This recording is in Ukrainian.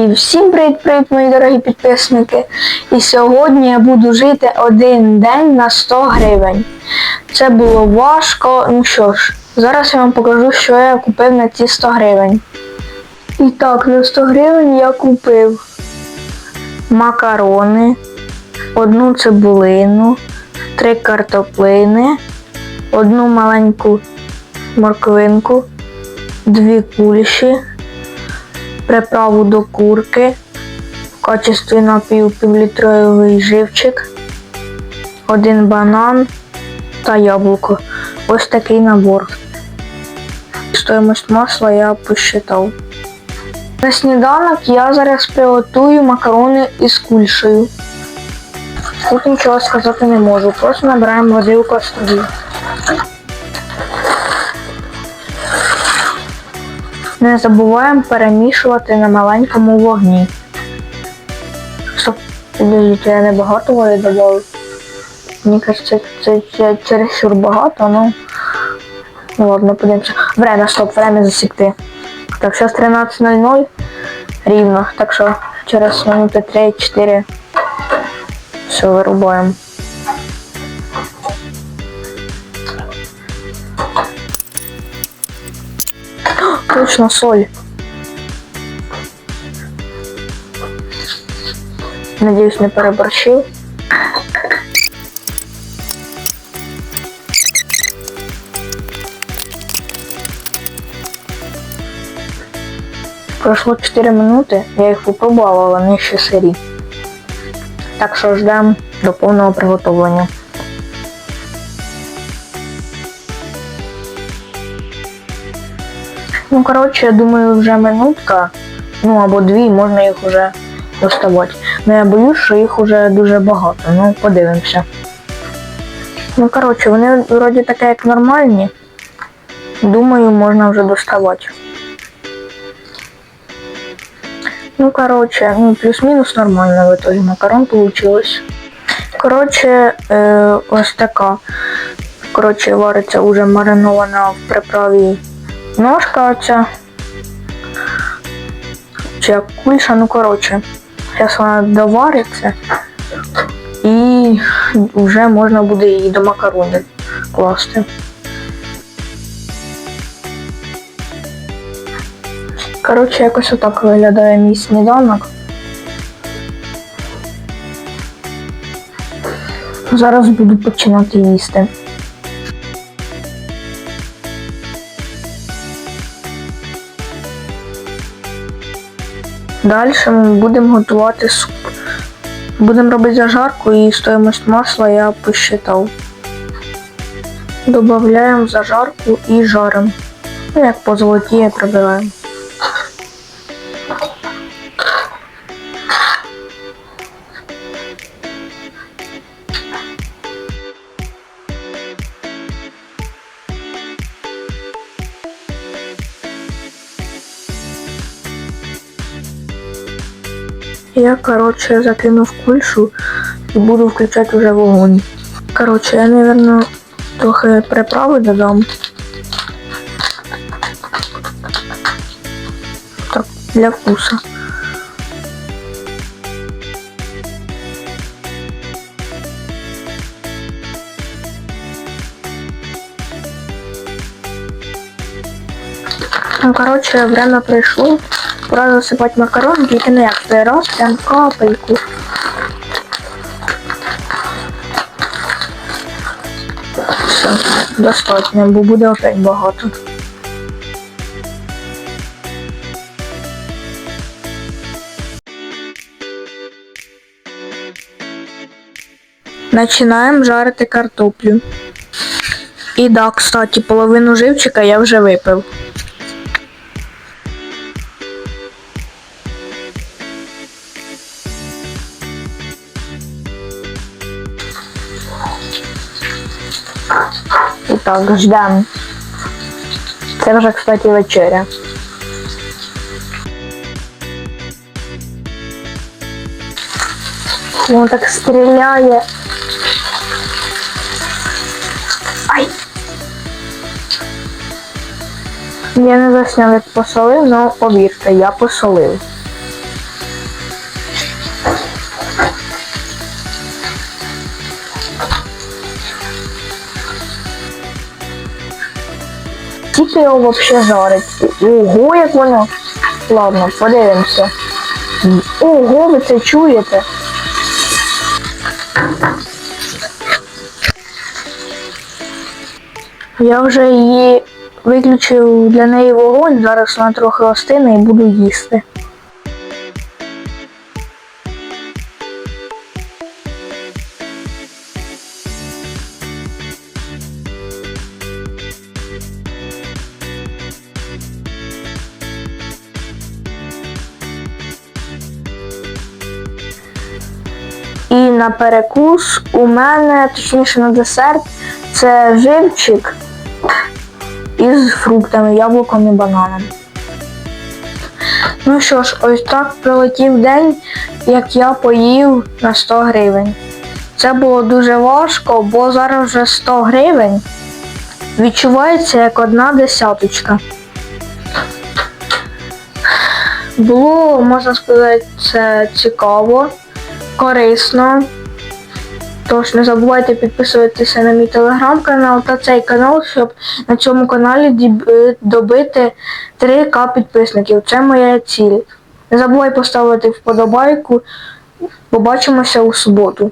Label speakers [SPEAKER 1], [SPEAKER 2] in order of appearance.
[SPEAKER 1] І всім привіт-привіт, мої дорогі підписники. І сьогодні я буду жити один день на 100 гривень. Це було важко. Ну що ж, зараз я вам покажу, що я купив на ці 100 гривень. І так, на 100 гривень я купив макарони, одну цибулину, три картоплини, одну маленьку морквинку, дві куліші приправу до курки, в качестві напію півлітровий живчик, один банан та яблуко. Ось такий набор. Стоїмость масла я посчитав. На сніданок я зараз приготую макарони із кульшею. Тут нічого сказати не можу, просто набираємо води у кастрюлю. Не забуваємо перемішувати на маленькому вогні. Підождіть, я небагато води додав. Мені кажется, це, це чересчур багато, ну. Ну ладно, подивимося. Время, стоп, время засікти. Так, зараз 13.00 рівно. Так що через минути 3-4 все вирубаємо. Точно соль. Надеюсь, не переборщил. Прошло 4 минути, я їх попробувала, але вони ще сирі. Так що ждемо до повного приготовлення. Ну, коротше, я думаю, вже минутка, ну або дві, можна їх вже доставати. Ну я боюсь, що їх вже дуже багато. Ну, подивимося. Ну, коротше, вони вроді таке як нормальні. Думаю, можна вже доставати. Ну, коротше, ну, плюс-мінус нормально в итоге макарон получилось. Коротше, е, ось така. Коротше, вариться уже маринована в приправі ножка оця. Чи як кульша, ну коротше. Зараз вона довариться і вже можна буде її до макаронів класти. Коротше, якось отак виглядає мій сніданок. Зараз буду починати їсти. Далі ми будемо готувати суп. Будемо робити зажарку і стоїмость масла я посчитав. Добавляємо зажарку і жаримо. Ну, як по золоті пробиваємо. Я, короче, закинув кульшу і буду включати вже вогонь. Короче, я, наверное, трохи приправи додам. Так, для вкуса. Ну, короче, время пришло. Пора не як цей раз, прям капельку. Все, достатньо, бо буде опять багато. Починаємо жарити картоплю. І да, кстати, половину живчика я вже випив. І так, ждем. Це вже, кстати, вечеря. Він так стріляє. Ай! Я не засняв, як посолив, але повірте, я посолив. Скільки його взагалі жарить? Ого, як воно. Ладно, подивимося. Ого, ви це чуєте? Я вже її виключив для неї вогонь, зараз вона трохи остине і буду їсти. На перекус у мене, точніше на десерт, це живчик із фруктами, яблуком і бананом. Ну що ж, ось так пролетів день, як я поїв на 100 гривень. Це було дуже важко, бо зараз вже 100 гривень відчувається як одна десяточка. Було, можна сказати, це цікаво, корисно. Тож не забувайте підписуватися на мій телеграм-канал та цей канал, щоб на цьому каналі е, добити 3К підписників. Це моя ціль. Не забувай поставити вподобайку. Побачимося у суботу.